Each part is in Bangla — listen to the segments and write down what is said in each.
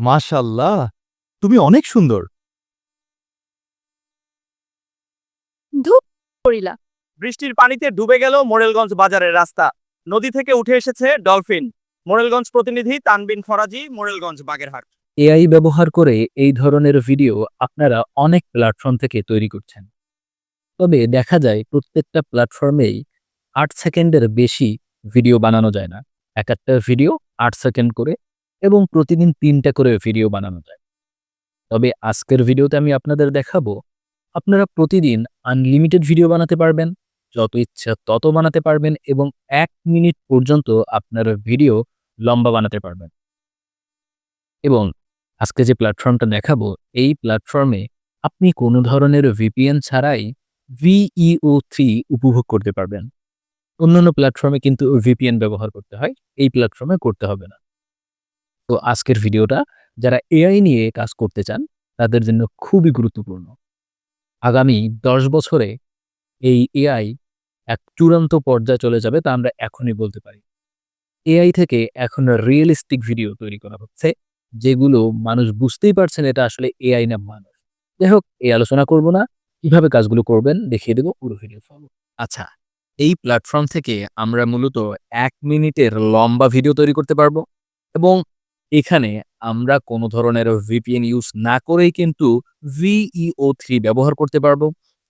মাশাল্লাহ তুমি অনেক সুন্দর। ধূপ করিলা বৃষ্টির পানিতে ডুবে গেল মোরেলগঞ্জ বাজারের রাস্তা। নদী থেকে উঠে এসেছে ডলফিন। মোরেলগঞ্জ প্রতিনিধি তানবিন ফরাজি মোরেলগঞ্জ বাগেরহাট। এআই ব্যবহার করে এই ধরনের ভিডিও আপনারা অনেক প্ল্যাটফর্ম থেকে তৈরি করছেন। তবে দেখা যায় প্রত্যেকটা প্ল্যাটফর্মেই আট সেকেন্ডের বেশি ভিডিও বানানো যায় না। এক একটা ভিডিও আট সেকেন্ড করে এবং প্রতিদিন তিনটা করে ভিডিও বানানো যায়। তবে আজকের ভিডিওতে আমি আপনাদের দেখাবো, আপনারা প্রতিদিন আনলিমিটেড ভিডিও বানাতে পারবেন, যত ইচ্ছা তত বানাতে পারবেন এবং এক মিনিট পর্যন্ত আপনার ভিডিও লম্বা বানাতে পারবেন। এবং আজকে যে প্ল্যাটফর্মটা দেখাবো, এই প্ল্যাটফর্মে আপনি কোনো ধরনের ভিপিএন ছাড়াই ভিইও থ্রি উপভোগ করতে পারবেন। অন্যান্য প্ল্যাটফর্মে কিন্তু ভিপিএন ব্যবহার করতে হয়, এই প্ল্যাটফর্মে করতে হবে না। তো আজকের ভিডিওটা যারা এআই নিয়ে কাজ করতে চান, তাদের জন্য খুবই গুরুত্বপূর্ণ। আগামী দশ বছরে এই এআই এক চূড়ান্ত পর্যায়ে চলে যাবে তা আমরা এখনই বলতে পারি। এআই থেকে এখন রিয়েলিস্টিক ভিডিও তৈরি করা হচ্ছে, যেগুলো মানুষ বুঝতেই পারছেন এটা আসলে এআই না মানুষ। যাই হোক, এই আলোচনা করব না, কীভাবে কাজগুলো করবেন দেখিয়ে দেবো পুরো ভিডিও আচ্ছা এই প্ল্যাটফর্ম থেকে আমরা মূলত এক মিনিটের লম্বা ভিডিও তৈরি করতে পারব এবং এখানে আমরা কোনো ধরনের ভিপিএন ইউজ না করেই কিন্তু ভিইও থ্রি ব্যবহার করতে পারব।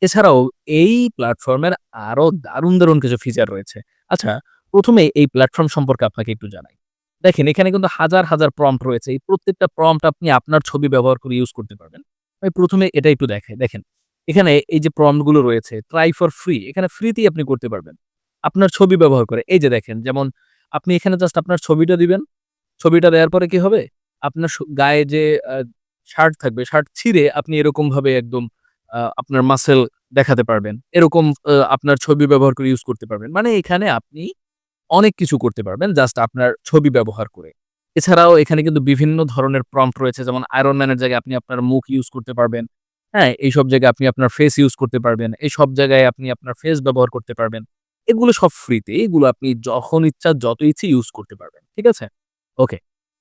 এছাড়াও এই প্ল্যাটফর্মের আরও দারুণ দারুণ কিছু ফিচার রয়েছে। আচ্ছা প্রথমে এই প্ল্যাটফর্ম সম্পর্কে আপনাকে একটু জানাই। দেখেন, এখানে কিন্তু হাজার হাজার প্রম্পট রয়েছে। এই প্রত্যেকটা প্রম্পট আপনি আপনার ছবি ব্যবহার করে ইউজ করতে পারবেন। আমি প্রথমে এটা একটু দেখাই দেখেন, এখানে এই যে প্রম্পটগুলো রয়েছে ট্রাই ফর ফ্রি এখানে ফ্রিতেই আপনি করতে পারবেন। আপনার ছবি ব্যবহার করে, এই যে দেখেন, যেমন আপনি এখানে জাস্ট আপনার ছবিটা দিবেন ছবিটা দেওয়ার পরে কি হবে? আপনার গায়ে যে শার্ট থাকবে শার্ট ছিঁড়ে আপনি এরকম ভাবে একদম আপনার মাসেল দেখাতে পারবেন। এরকম আপনার ছবি ব্যবহার করে ইউজ করতে পারবেন। মানে এখানে আপনি অনেক কিছু করতে পারবেন জাস্ট আপনার ছবি ব্যবহার করে। এছাড়াও এখানে কিন্তু বিভিন্ন ধরনের প্রম্পট রয়েছে, যেমন আয়রন ম্যানের জায়গায় আপনি আপনার মুখ ইউজ করতে পারবেন। হ্যাঁ এই সব জায়গায় আপনি আপনার ফেস ইউজ করতে পারবেন। এই সব জায়গায় আপনি আপনার ফেস ব্যবহার করতে পারবেন। এগুলো সব ফ্রিতে এগুলো আপনি যখন ইচ্ছা, যত ইচ্ছে ইউজ করতে পারবেন। ঠিক আছে? ওকে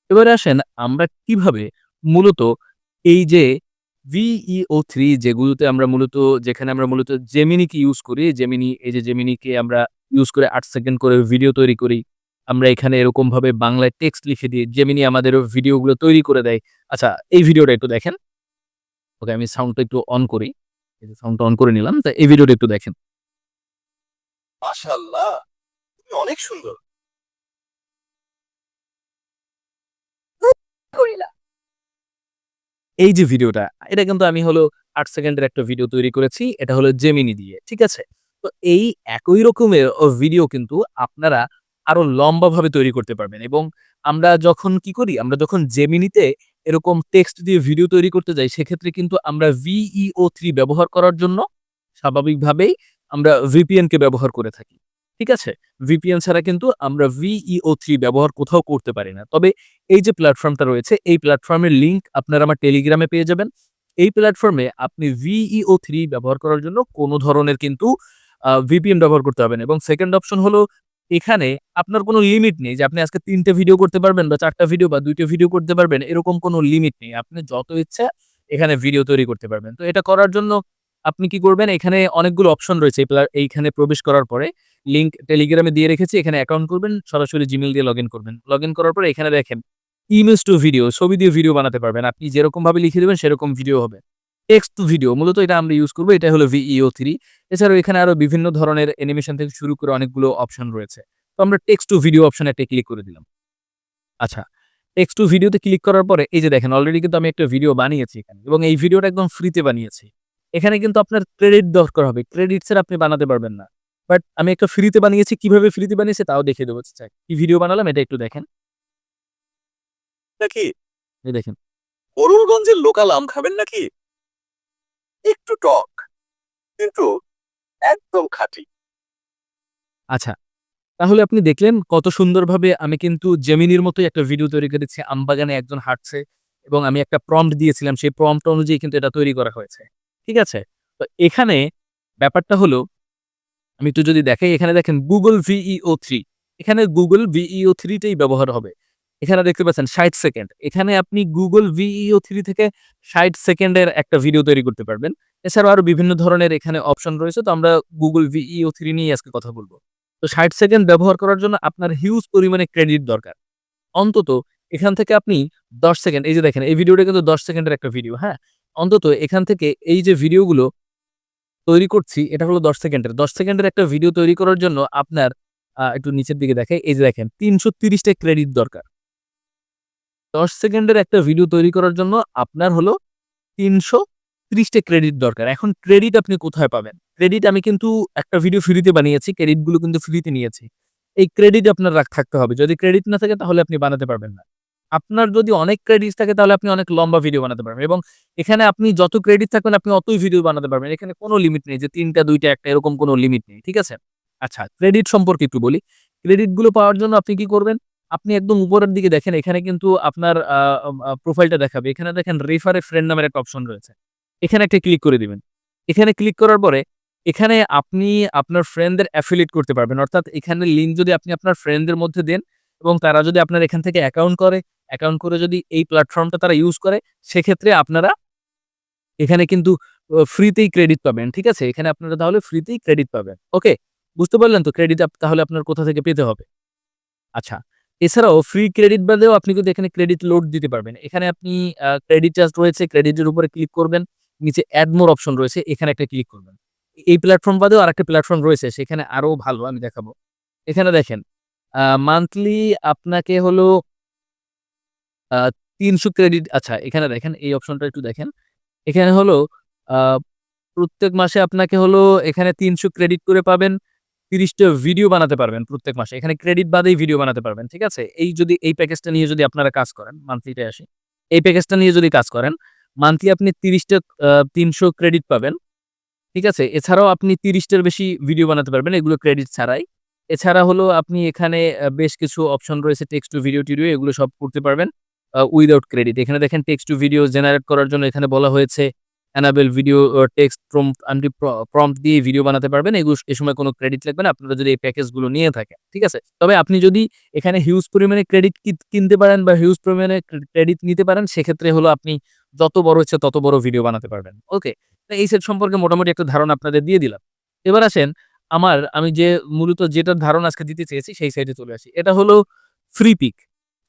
এবারে আসেন আমরা কীভাবে মূলত এই যে ভিইও থ্রি যেগুলোতে আমরা মূলত, যেখানে আমরা মূলত জেমিনিকে ইউজ করি জেমিনি এই যে জেমিনিকে আমরা ইউজ করে আট সেকেন্ড করে ভিডিও তৈরি করি, আমরা এখানে এরকম ভাবে বাংলায় টেক্সট লিখে দিই জেমিনি আমাদের ভিডিওগুলো তৈরি করে দেয়। আচ্ছা এই ভিডিওটা একটু দেখেন। ওকে আমি সাউন্ডটা একটু অন করি। এই যে সাউন্ডটা অন করে নিলাম, তা এই ভিডিওটা একটু দেখেন। মাশাল্লাহ অনেক সুন্দর। এই যে ভিডিওটা, এটা কিন্তু আমি হলো আট সেকেন্ডের একটা ভিডিও তৈরি করেছি, এটা হলো জেমিনি দিয়ে, ঠিক আছে? তো এই একই রকমের ভিডিও কিন্তু আপনারা আরও লম্বাভাবে তৈরি করতে পারবেন এবং আমরা যখন কি করি, আমরা যখন জেমিনিতে এরকম টেক্সট দিয়ে ভিডিও তৈরি করতে যাই, সেক্ষেত্রে কিন্তু আমরা ভিইও থ্রি ব্যবহার করার জন্য স্বাভাবিকভাবেই আমরা ভিপিএন কে ব্যবহার করে থাকি। ঠিক আছে? ভিপিএন ছাড়া কিন্তু আমরা ভিইও থ্রি ব্যবহার কোথাও করতে পারি না। তবে এই যে প্ল্যাটফর্মটা রয়েছে, এই প্ল্যাটফর্মের লিঙ্ক আপনারা আমার টেলিগ্রামে পেয়ে যাবেন। এই প্ল্যাটফর্মে আপনি ভিইও থ্রি ব্যবহার করার জন্য কোনো ধরনের কিন্তু ভিপিএন ব্যবহার করতে হবে না এবং সেকেন্ড অপশন হলো, এখানে আপনার কোনো লিমিট নেই যে আপনি আজকে তিনটে ভিডিও করতে পারবেন বা চারটা ভিডিও বা দুইটা ভিডিও করতে পারবেন, এরকম কোনো লিমিট নেই। আপনি যত ইচ্ছা এখানে ভিডিও তৈরি করতে পারবেন। তো এটা করার জন্য আপনি কি করবেন? এখানে অনেকগুলো অপশন রয়েছে এইখানে প্রবেশ করার পরে লিংক টেলিগ্রামে দিয়ে রেখেছি, এখানে অ্যাকাউন্ট করবেন, সরাসরি জিমেল দিয়ে লগ করবেন। লগ করার পরে এখানে দেখেন ইমেজ টু ভিডিও ছবি দিয়ে ভিডিও বানাতে পারবেন। আপনি যেরকম ভাবে লিখে দেবেন, সেরকম ভিডিও হবে। টেক্সট টু ভিডিও মূলত এটা আমরা ইউজ করব এটা হলো ভিইও থ্রি এছাড়াও এখানে আরও বিভিন্ন ধরনের অ্যানিমেশন থেকে শুরু করে অনেকগুলো অপশন রয়েছে। তো আমরা টেক্সট টু ভিডিও অপশনে একটা ক্লিক করে দিলাম। আচ্ছা টেক্সট টু ভিডিওতে ক্লিক করার পরে, এই যে দেখেন অলরেডি কিন্তু আমি একটা ভিডিও বানিয়েছি এখানে এবং এই ভিডিওটা একদম ফ্রিতে বানিয়েছি। এখানে কিন্তু আপনার ক্রেডিট দরকার হবে। ক্রেডিট ছাড়া আপনি বানাতে পারবেন না। বাট আমি একটা ফ্রিতে বানিয়েছি কীভাবে ফ্রিতে বানিয়েছি তাও দেখিয়ে দেবো। চাই কি ভিডিও বানালাম এটা একটু দেখেন। নাকি? দেখেন। অরুণগঞ্জের লোকাল আম খাবেন নাকি? একটু টক কিন্তু একদম খাঁটি। আচ্ছা তাহলে আপনি দেখলেন কত সুন্দরভাবে আমি কিন্তু জেমিনির মতোই একটা ভিডিও তৈরি করেছি। আমবাগানে একজন হাঁটছে এবং আমি একটা প্রম্পট দিয়েছিলাম। সেই প্রম্পট অনুযায়ী কিন্তু এটা তৈরি করা হয়েছে। ঠিক আছে? তো এখানে ব্যাপারটা হলো, আমি একটু যদি দেখাই, এখানে দেখেন গুগল ভিইও থ্রি এখানে গুগল ভিইও থ্রিটাই ব্যবহার হবে। এখানে দেখতে পাচ্ছেন ষাট সেকেন্ড। এখানে আপনি গুগল ভিইও থ্রি থেকে ষাট সেকেন্ডের একটা ভিডিও তৈরি করতে পারবেন। এছাড়াও আরও বিভিন্ন ধরনের এখানে অপশন রয়েছে, তো আমরা গুগল ভিইও থ্রি নিয়ে আজকে কথা বলব। তো ষাট সেকেন্ড ব্যবহার করার জন্য আপনার হিউজ পরিমাণে ক্রেডিট দরকার। অন্তত এখান থেকে আপনি দশ সেকেন্ড, এই যে দেখেন, এই ভিডিওটা কিন্তু দশ সেকেন্ডের একটা ভিডিও হ্যাঁ? অন্তত এখান থেকে এই যে ভিডিওগুলো তৈরি করছি, এটা হলো দশ সেকেন্ডের। দশ সেকেন্ডের একটা ভিডিও তৈরি করার জন্য আপনার একটু নিচের দিকে দেখে, এই যে দেখেন, তিনশো তিরিশটা ক্রেডিট দরকার। দশ সেকেন্ডের একটা ভিডিও তৈরি করার জন্য আপনার হলো তিনশো ত্রিশটা ক্রেডিট দরকার। এখন ক্রেডিট আপনি কোথায় পাবেন? ক্রেডিট আমি কিন্তু একটা ভিডিও ফ্রিতে বানিয়েছি, ক্রেডিটগুলো কিন্তু ফ্রিতে নিয়েছি। এই ক্রেডিট আপনার রাখ, থাকতে হবে। যদি ক্রেডিট না থাকে তাহলে আপনি বানাতে পারবেন না। আপনার যদি অনেক ক্রেডিট থাকে, তাহলে আপনি অনেক লম্বা ভিডিও বানাতে পারবেন এবং এখানে আপনি যত ক্রেডিট থাকবেন, আপনি অতই ভিডিও বানাতে পারবেন। এখানে কোনো লিমিট নেই যে তিনটা, দুইটা, একটা, এরকম কোনো লিমিট নেই, ঠিক আছে? আচ্ছা ক্রেডিট সম্পর্কে একটু বলি। ক্রেডিটগুলো পাওয়ার জন্য আপনি কি করবেন? আপনি একদম উপরের দিকে দেখেন, এখানে কিন্তু আপনার প্রোফাইলটা দেখাবে। এখানে দেখেন রেফারে ফ্রেন্ড নামের একটা অপশন রয়েছে। এখানে একটা ক্লিক করে দিবেন। এখানে ক্লিক করার পরে, এখানে আপনি আপনার ফ্রেন্ডদের অ্যাফিলিয়েট করতে পারবেন। অর্থাৎ এখানে লিঙ্ক যদি আপনি আপনার ফ্রেন্ডদের মধ্যে দেন এবং তারা যদি আপনার এখান থেকে অ্যাকাউন্ট করে অ্যাকাউন্ট করে যদি এই প্ল্যাটফর্মটা তারা ইউজ করে, সেক্ষেত্রে আপনারা এখানে কিন্তু ফ্রিতেই ক্রেডিট পাবেন, ঠিক আছে? এখানে আপনারা তাহলে ফ্রিতেই ক্রেডিট পাবেন। ওকে বুঝতে পারলেন তো ক্রেডিট তাহলে আপনার কোথা থেকে পেতে হবে? আচ্ছা এছাড়াও ফ্রি ক্রেডিট বাদেও আপনি কিন্তু এখানে ক্রেডিট লোড দিতে পারবেন। এখানে আপনি ক্রেডিট চার্জ রয়েছে ক্রেডিটের উপরে ক্লিক করবেন, নিচে অ্যাড মোর অপশন রয়েছে, এখানে একটা ক্লিক করবেন। এই প্ল্যাটফর্ম বাদেও আরেকটা প্ল্যাটফর্ম রয়েছে, সেখানে আরও ভালো আমি দেখাবো। এখানে দেখেন মান্থলি আপনাকে হলো তিনশো ক্রেডিট আচ্ছা এখানে দেখেন, এই অপশনটা একটু দেখেন। এখানে হলো প্রত্যেক মাসে আপনাকে হলো, এখানে তিনশো ক্রেডিট করে পাবেন, তিরিশটা ভিডিও বানাতে পারবেন প্রত্যেক মাসে। এখানে ক্রেডিট বাদেই ভিডিও বানাতে পারবেন, ঠিক আছে? এই যদি, এই প্যাকেজটা নিয়ে যদি আপনারা কাজ করেন মান্থলিটা আসি, এই প্যাকেজটা নিয়ে যদি কাজ করেন মান্থলি আপনি তিরিশটা তিনশো ক্রেডিট পাবেন, ঠিক আছে? এছাড়াও আপনি তিরিশটার বেশি ভিডিও বানাতে পারবেন, এগুলো ক্রেডিট ছাড়াই। এছাড়া হলো, আপনি এখানে বেশ কিছু অপশন রয়েছে টেক্সট টু ভিডিও টিডিও, এগুলো সব করতে পারবেন। উইদাউট ক্রেডিট এখানে দেখেন টেক্সট টু ভিডিও জেনারেট করার জন্য এখানে বলা হয়েছে অ্যানাবেল ভিডিও টেক্সট প্রম্পট আপনি প্রম্পট দিয়ে ভিডিও বানাতে পারবেন। এগুলো এ সময় কোনো ক্রেডিট লাগবে না, আপনারা যদি এই প্যাকেজগুলো নিয়ে থাকেন, ঠিক আছে? তবে আপনি যদি এখানে হিউজ পরিমাণে ক্রেডিট কিনতে পারেন বা হিউজ পরিমাণে ক্রেডিট নিতে পারেন, সেক্ষেত্রে হলো আপনি যত বড় হচ্ছে তত বড় ভিডিও বানাতে পারবেন। ওকে এই সেট সম্পর্কে মোটামুটি একটা ধারণা আপনাদের দিয়ে দিলাম। এবার আসেন, আমার, আমি যে মূলত যেটার ধারণা আজকে দিতে চেয়েছি, সেই সাইডে চলে আসি। এটা হলো ফ্রি পিক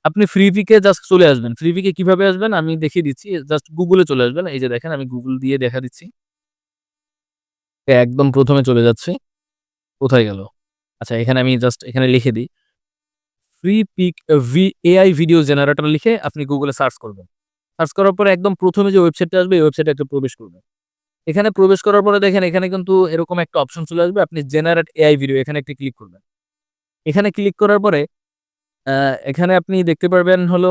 আপনি ফ্রি পিকে জাস্ট চলে আসবেন। ফ্রি পিকে কীভাবে আসবেন? আমি দেখিয়ে দিচ্ছি। জাস্ট গুগলে চলে আসবেন। এই যে দেখেন, আমি গুগল দিয়ে দেখা দিচ্ছি। একদম প্রথমে চলে যাচ্ছে। কোথায় গেল? আচ্ছা এখানে আমি জাস্ট এখানে লিখে দিই। Freepik V AI video generator লিখে আপনি গুগলে সার্চ করবেন। সার্চ করার পরে একদম প্রথমে যে ওয়েবসাইটটা আসবে, এই ওয়েবসাইটে একটা প্রবেশ করবেন। এখানে প্রবেশ করার পরে দেখেন, এখানে কিন্তু এরকম একটা অপশন চলে আসবে। আপনি জেনারেট এআই ভিডিও এখানে একটি ক্লিক করবেন। এখানে ক্লিক করার পরে এখানে আপনি দেখতে পারবেন হলো,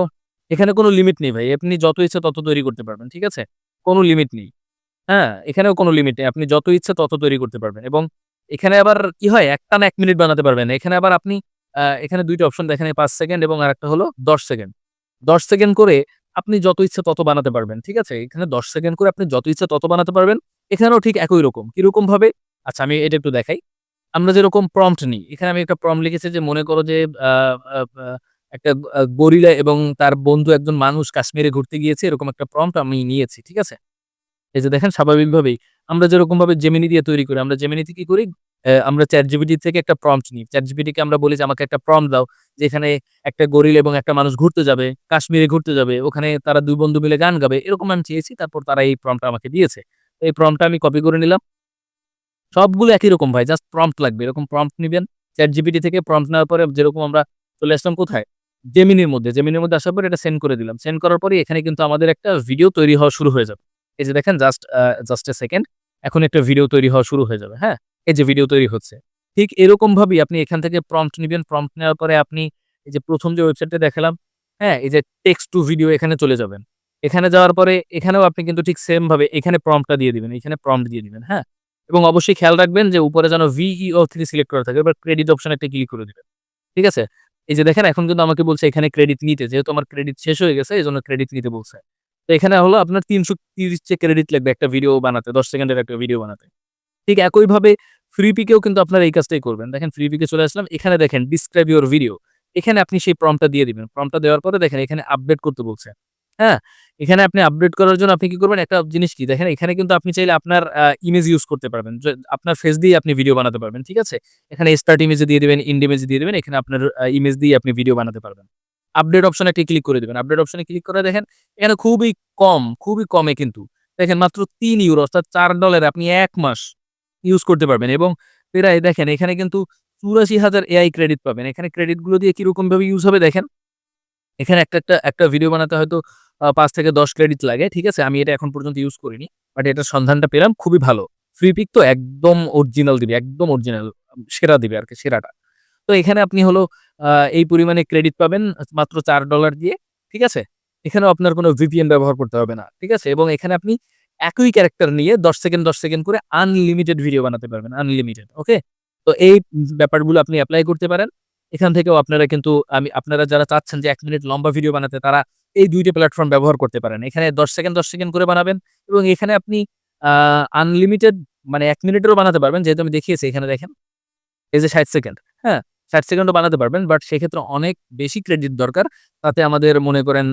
এখানে কোনো লিমিট নেই ভাই। আপনি যত ইচ্ছা তত তৈরি করতে পারবেন, ঠিক আছে? কোনো লিমিট নেই। হ্যাঁ এখানেও কোনো লিমিট নেই। আপনি যত ইচ্ছা তত তৈরি করতে পারবেন এবং এখানে আবার কি হয়? একটা না এক মিনিট বানাতে পারবেন। এখানে আবার আপনি এখানে দুইটা অপশন দেখেন পাঁচ সেকেন্ড এবং আরেকটা হলো দশ সেকেন্ড দশ সেকেন্ড করে আপনি যত ইচ্ছা তত বানাতে পারবেন, ঠিক আছে? এখানে দশ সেকেন্ড করে আপনি যত ইচ্ছা তত বানাতে পারবেন। এখানেও ঠিক একই রকম। কীরকম ভাবে আচ্ছা আমি এটা একটু দেখাই। আমরা যেরকম প্রম্পট নিই, এখানে আমি একটা প্রম্পট লিখেছি যে, মনে করো যে একটা গরিলা এবং তার বন্ধু একজন মানুষ কাশ্মীরে ঘুরতে গিয়েছে, এরকম একটা প্রম্পট আমি নিয়েছি, ঠিক আছে? এই যে দেখেন, স্বাভাবিকভাবেই আমরা যেরকম ভাবে জেমিনি দিয়ে তৈরি করি, আমরা জেমিনিতে কি করি? আমরা চ্যাট জিবিটি থেকে একটা প্রম্পট নিই। চ্যাট জিবিটিকে আমরা বলি যে, আমাকে একটা প্রম্পট দাও যেখানে একটা গরিল এবং একটা মানুষ ঘুরতে যাবে, কাশ্মীরে ঘুরতে যাবে, ওখানে তারা দুই বন্ধু মিলে গান গাবে। এরকম আমি চেয়েছি, তারপর তারা এই প্রম্পটটা আমাকে দিয়েছে। এই প্রম্পটটা আমি কপি করে নিলাম। সবগুলো একই রকম ভাই জাস্ট প্রম্পট লাগবে, এরকম প্রম্পট নিবেন চ্যাট জিবিটি থেকে প্রম্পট নেওয়ার পরে যেরকম আমরা চলে আসলাম কোথায়? জেমিনির মধ্যে জেমিনির মধ্যে আসার পরে এটা সেন্ড করে দিলাম। সেন্ড করার পরে এখানে কিন্তু আমাদের একটা ভিডিও তৈরি হওয়া শুরু হয়ে যাবে। এই যে দেখেন জাস্ট জাস্ট এ সেকেন্ড এখন একটা ভিডিও তৈরি হওয়া শুরু হয়ে যাবে হ্যাঁ? এই যে ভিডিও তৈরি হচ্ছে। ঠিক এরকম ভাবেই আপনি এখান থেকে প্রম্পট নিবেন প্রম্পট নেওয়ার পরে আপনি এই যে প্রথম যে ওয়েবসাইটটা দেখালাম হ্যাঁ? এই যে টেক্সট টু ভিডিও এখানে চলে যাবেন। এখানে যাওয়ার পরে এখানেও আপনি কিন্তু ঠিক সেম ভাবে এখানে প্রম্পটটা দিয়ে দিবেন, এখানে প্রম্পট দিয়ে দিবেন হ্যাঁ? এবং অবশ্যই খেয়াল রাখবেন যে উপরে যেন ভিইও থ্রি সিলেক্ট করা থাকে, এবার ক্রেডিট অপশন একটা ক্লিক করে দিবেন, ঠিক আছে? এই যে দেখেন, এখন কিন্তু আমাকে বলছে এখানে ক্রেডিট নিতে, যেহেতু আমার ক্রেডিট শেষ হয়ে গেছে এই জন্য ক্রেডিট নিতে বলছে। তো এখানে হলো আপনার তিনশো তিরিশ ক্রেডিট লাগবে একটা ভিডিও বানাতে, দশ সেকেন্ডের একটা ভিডিও বানাতে। ঠিক একইভাবে ফ্রি পিকেও কিন্তু আপনারা এই কাজটাই করবেন। দেখেন ফ্রি পিকে চলে আসলাম, এখানে দেখেন ডিসক্রাইব ইউর ভিডিও এখানে আপনি সেই প্রম্পটটা দিয়ে দিবেন। প্রম্পটটা দেওয়ার পরে দেখেন, এখানে আপডেট করতে বলছে। হ্যাঁ? এখানে আপনি আপডেট করার জন্য আপনি কি করবেন? একটা জিনিস কি? দেখেন, এখানে কিন্তু আপনি চাইলে আপনার ইমেজ ইউজ করতে পারবেন। আপনার ফেস দিয়ে আপনি ভিডিও বানাতে পারবেন, ঠিক আছে? এখানে স্টার্ট ইমেজ দিয়ে দিবেন ইন্ড ইমেজ দিয়ে দেবেন, এখানে আপনার ইমেজ দিয়ে আপনি ভিডিও বানাতে পারবেন। আপডেট অপশনে একটি ক্লিক করে দিবেন। আপডেট অপশনে ক্লিক করে দেখেন, এখানে খুবই কম, খুবই কমে কিন্তু। দেখেন, মাত্র তিন ইউরো অর্থাৎ চার ডলারে আপনি এক মাস ইউজ করতে পারবেন। এবং প্রায় দেখেন, এখানে কিন্তু চুরাশি হাজার এআই ক্রেডিট পাবেন। এখানে ক্রেডিটগুলো দিয়ে কীরকম ভাবে ইউজ হবে দেখেন? এখানে একটা একটা একটা ভিডিও বানাতে হয়তো পাঁচ থেকে দশ ক্রেডিট লাগে, ঠিক আছে? আমি এটা এখন পর্যন্ত ইউজ করিনি বাট এটার সন্ধানটা পেলাম, খুবই ভালো। ফ্রি পিক তো একদম অরিজিনাল দিবে, একদম অরিজিনাল সেরা দিবে আর কি, সেরাটা। তো এখানে আপনি হলো এই পরিমাণে ক্রেডিট পাবেন, মাত্র চার ডলার দিয়ে, ঠিক আছে? এখানেও আপনার কোনো ভিপিএন ব্যবহার করতে হবে না, ঠিক আছে? এবং এখানে আপনি একই ক্যারেক্টার নিয়ে দশ সেকেন্ড দশ সেকেন্ড করে আনলিমিটেড ভিডিও বানাতে পারবেন আনলিমিটেড ওকে তো এই ব্যাপারগুলো আপনি অ্যাপ্লাই করতে পারেন। এখান থেকেও আপনারা কিন্তু, আমি, আপনারা যারা চাচ্ছেন যে এক মিনিট লম্বা ভিডিও বানাতে, তারা এই দুইটা প্ল্যাটফর্ম ব্যবহার করতে পারেন। এখানে দশ সেকেন্ড দশ সেকেন্ড করে বানাবেন এবং এখানে আপনি আনলিমিটেড মানে এক মিনিটেরও বানাতে পারবেন। যেহেতু আমি দেখিয়েছি, এখানে দেখেন, এই যে ষাট সেকেন্ড হ্যাঁ? ষাট সেকেন্ডও বানাতে পারবেন বাট সেক্ষেত্রে অনেক বেশি ক্রেডিট দরকার। তাতে আমাদের মনে করেন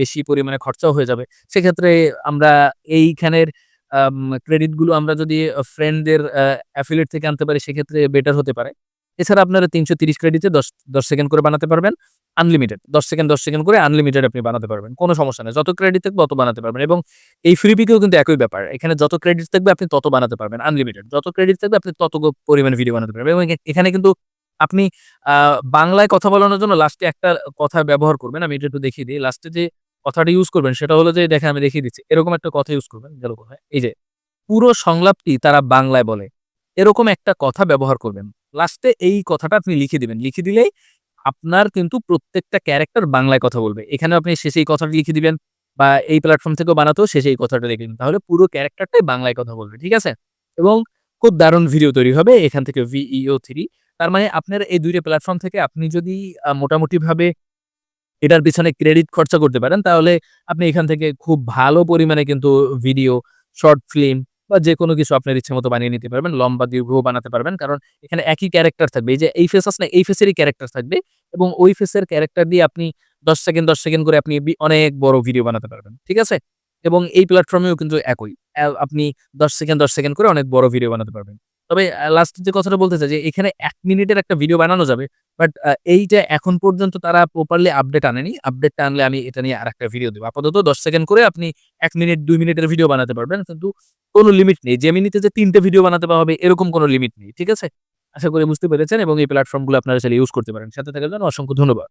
বেশি পরিমাণে খরচাও হয়ে যাবে। সেক্ষেত্রে আমরা এইখানের ক্রেডিটগুলো আমরা যদি ফ্রেন্ডদের অ্যাফিলেট থেকে আনতে পারি, সেক্ষেত্রে বেটার হতে পারে। এছাড়া আপনারা তিনশো তিরিশ ক্রেডিটে দশ দশ সেকেন্ড করে বানাতে পারবেন। আনলিমিটেড দশ সেকেন্ড দশ সেকেন্ড করে আনলিমিটেড আপনি বানাতে পারবেন, কোনো সমস্যা নেই, যত ক্রেডিট থাকবে তত বানাতে পারবেন এবং এই ফ্রি পিকেও কিন্তু একই ব্যাপার, এখানে যত ক্রেডিট থাকবে আপনি তত বানাতে পারবেন আনলিমিটেড যত ক্রেডিট থাকবে আপনি তত পরিমাণ ভিডিও বানাতে পারবেন এবং এখানে কিন্তু আপনি বাংলায় কথা বলানোর জন্য লাস্টে একটা কথা ব্যবহার করবেন, আমি এটা একটু দেখিয়ে দিই লাস্টে যে কথাটা ইউজ করবেন সেটা হলো যে, দেখেন আমি দেখিয়ে দিচ্ছি, এরকম একটা কথা ইউজ করবেন, গেল এই যে, পুরো সংলাপটি তারা বাংলায় বলে, এরকম একটা কথা ব্যবহার করবেন লাস্টে এই কথাটা আপনি লিখে দিবেন, লিখে দিলেই আপনার কিন্তু প্রত্যেকটা ক্যারেক্টার বাংলায় কথা বলবে। এখানে আপনি শেষে এই কথাটা লিখে দিবেন বা এই প্ল্যাটফর্ম থেকেও বানাতেও শেষে এই কথাটা লিখে দিবেন। তাহলে পুরো ক্যারেক্টারটাই বাংলায় কথা বলবে, ঠিক আছে? এবং খুব দারুণ ভিডিও তৈরি হবে এখান থেকে ভিইও থ্রি তার মানে আপনার এই দুইটা প্ল্যাটফর্ম থেকে আপনি যদি মোটামুটিভাবে এটার পিছনে ক্রেডিট খরচা করতে পারেন, তাহলে আপনি এখান থেকে খুব ভালো পরিমাণে কিন্তু ভিডিও শর্ট ফিল্ম বা যে কোনো কিছু আপনার ইচ্ছে মতো বানিয়ে নিতে পারবেন, লম্বা, দীর্ঘ বানাতে পারবেন। কারণ এখানে একই ক্যারেক্টার থাকবে। এই যে এই ফেস না, এই ফেসেরই ক্যারেক্টার থাকবে এবং ওই ফেসের ক্যারেক্টার দিয়ে আপনি দশ সেকেন্ড দশ সেকেন্ড করে আপনি অনেক বড় ভিডিও বানাতে পারবেন। ঠিক আছে? এবং এই প্ল্যাটফর্মেও কিন্তু একই। আপনি দশ সেকেন্ড দশ সেকেন্ড করে অনেক বড় ভিডিও বানাতে পারবেন। তবে লাস্ট যে কথাটা বলতে চাই যে এখানে এক মিনিটের একটা ভিডিও বানানো যাবে। বাট এইটা এখন পর্যন্ত তারা প্রপারলি আপডেট আনেনি। আপডেটটা আনলে আমি এটা নিয়ে আর একটা ভিডিও দেবো। আপাতত দশ সেকেন্ড করে আপনি এক মিনিট, দুই মিনিটের ভিডিও বানাতে পারবেন। কিন্তু কোনো লিমিট নেই। যে মিনিটে যে তিনটে ভিডিও বানাতে পারবে এরকম কোনো লিমিট নেই। ঠিক আছে? আশা করি বুঝতে পেরেছেন এবং এই প্ল্যাটফর্মগুলো আপনারা চাইলে ইউজ করতে পারেন। সাথে থাকার জন্য অসংখ্য ধন্যবাদ।